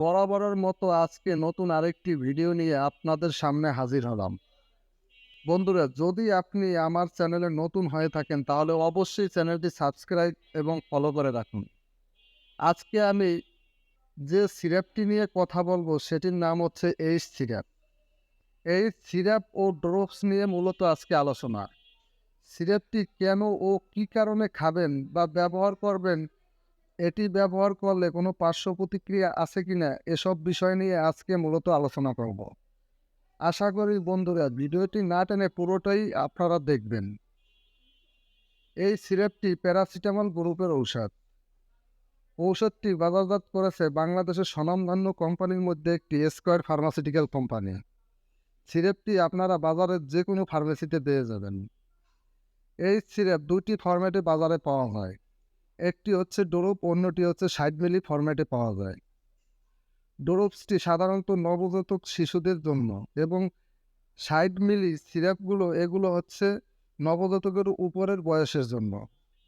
বরাবরের মতো আজকে নতুন আরেকটি ভিডিও নিয়ে আপনাদের সামনে হাজির হলাম। বন্ধুরা, যদি আপনি আমার চ্যানেলে নতুন হয়ে থাকেন, তাহলে অবশ্যই চ্যানেলটি সাবস্ক্রাইব এবং ফলো করে রাখুন। আজকে আমি যে সিরাপটি নিয়ে কথা বলব, সেটির নাম হচ্ছে এইচ সিরাপ। এই সিরাপ ও ড্রপস নিয়ে মূলত আজকে আলোচনা। সিরাপটি কেন ও কী কারণে খাবেন বা ব্যবহার করবেন এটি ব্যবহার করলে কোনো পার্শ্ব প্রতিক্রিয়া আছে কি না, এসব বিষয় নিয়ে আজকে মূলত আলোচনা করব। আশা করি বন্ধুরা ভিডিওটি না টেনে পুরোটাই আপনারা দেখবেন। এই সিরাপটি প্যারাসিটামল গ্রুপের ঔষধ। ঔষধটি বাজারজাত করেছে বাংলাদেশের স্বনামধন্য কোম্পানির মধ্যে একটি স্কোয়ার ফার্মাসিউটিক্যাল কোম্পানি। সিরাপটি আপনারা বাজারের যে কোনো ফার্মেসিতে পেয়ে যাবেন। এই সিরাপ দুটি ফরম্যাটে বাজারে পাওয়া যায়। একটি হচ্ছে ডোরোপ, অন্যটি হচ্ছে ষাট মিলি ফরম্যাটে পাওয়া যায়। ডোরোপসটি সাধারণত নবজাতক শিশুদের জন্য এবং ষাট মিলি সিরাপগুলো, এগুলো হচ্ছে নবজাতকের উপরের বয়সের জন্য।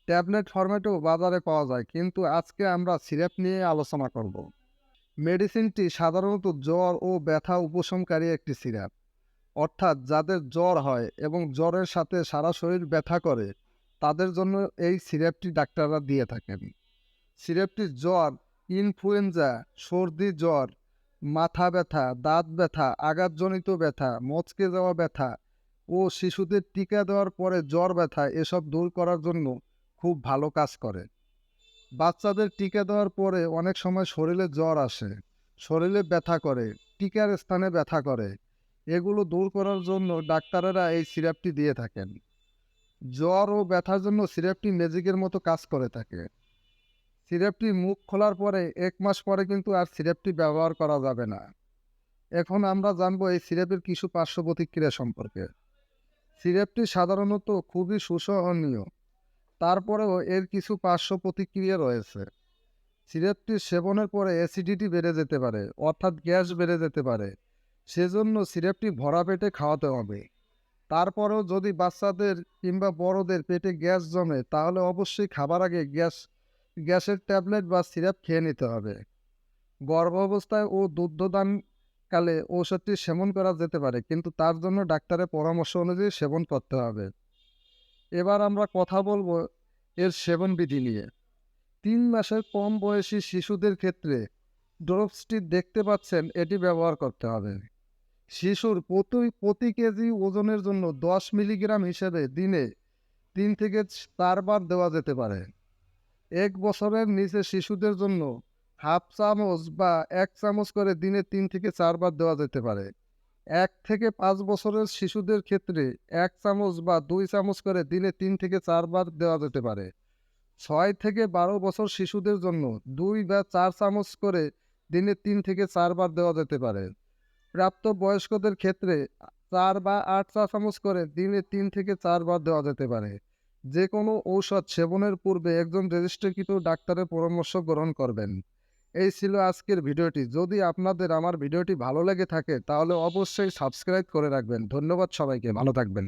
ট্যাবলেট ফরম্যাটেও বাজারে পাওয়া যায়, কিন্তু আজকে আমরা সিরাপ নিয়ে আলোচনা করব। মেডিসিনটি সাধারণত জ্বর ও ব্যথা উপশমকারী একটি সিরাপ। অর্থাৎ যাদের জ্বর হয় এবং জ্বরের সাথে সারা শরীর ব্যথা করে তাদের জন্য এই সিরাপটি ডাক্তাররা দিয়ে থাকেন। সিরাপটি জ্বর ইনফ্লুয়েঞ্জা সর্দি জ্বর, মাথা ব্যথা, দাঁত ব্যথা, আঘাতজনিত ব্যথা, মচকে যাওয়া ব্যথা ও শিশুদের টিকা দেওয়ার পরে জ্বর ব্যথা এসব দূর করার জন্য খুব ভালো কাজ করে। বাচ্চাদের টিকা দেওয়ার পরে অনেক সময় শরীরে জ্বর আসে, শরীরে ব্যথা করে, টিকার স্থানে ব্যথা করে। এগুলো দূর করার জন্য ডাক্তারেরা এই সিরাপটি দিয়ে থাকেন। জ্বর ও ব্যথার জন্য সিরাপটি ম্যাজিকের মতো কাজ করে থাকে। সিরাপটি মুখ খোলার পরে এক মাস পরে কিন্তু আর সিরাপটি ব্যবহার করা যাবে না। এখন আমরা জানব এই সিরাপের কিছু পার্শ্ব প্রতিক্রিয়া সম্পর্কে। সিরাপটি সাধারণত খুবই সুসহনীয়। তারপরেও এর কিছু পার্শ্ব প্রতিক্রিয়া রয়েছে। সিরাপটি সেবনের পরে অ্যাসিডিটি বেড়ে যেতে পারে, অর্থাৎ গ্যাস বেড়ে যেতে পারে। সেজন্য সিরাপটি ভরা পেটে খাওয়াতে হবে। তারপরেও যদি বাচ্চাদের কিংবা বড়দের পেটে গ্যাস জমে, তাহলে অবশ্যই খাবার আগে গ্যাস, গ্যাসের ট্যাবলেট বা সিরাপ খেয়ে নিতে হবে। গর্ভাবস্থায় ও দুগ্ধদান কালে ঔষধটি সেবন করা যেতে পারে, কিন্তু তার জন্য ডাক্তারের পরামর্শ অনুযায়ী সেবন করতে হবে। এবার আমরা কথা বলব এর সেবন বিধি নিয়ে। তিন মাসের কম বয়সী শিশুদের ক্ষেত্রে ড্রপসটি দেখতে পাচ্ছেন, এটি ব্যবহার করতে হবে। শিশুর প্রতি প্রতি কেজি ওজনের জন্য দশ মিলিগ্রাম হিসেবে দিনে তিন থেকে চারবার দেওয়া যেতে পারে। এক বছরের নিচে শিশুদের জন্য হাফ চামচ বা এক চামচ করে দিনে তিন থেকে চারবার দেওয়া যেতে পারে। এক থেকে পাঁচ বছরের শিশুদের ক্ষেত্রে এক চামচ বা দুই চামচ করে দিনে তিন থেকে চারবার দেওয়া যেতে পারে। ছয় থেকে বারো বছর শিশুদের জন্য দুই বা চার চামচ করে দিনে তিন থেকে চারবার দেওয়া যেতে পারে। প্রাপ্ত বয়স্কদের ক্ষেত্রে চার বা আট চা চামচ করে দিনে তিন থেকে চারবার দেওয়া যেতে পারে। যে কোনো ঔষধ সেবনের পূর্বে একজন রেজিস্ট্রিকৃত ডাক্তারের পরামর্শ গ্রহণ করবেন। এই ছিল আজকের ভিডিওটি। যদি আপনাদের আমার ভিডিওটি ভালো লেগে থাকে, তাহলে অবশ্যই সাবস্ক্রাইব করে রাখবেন। ধন্যবাদ সবাইকে। ভালো থাকবেন।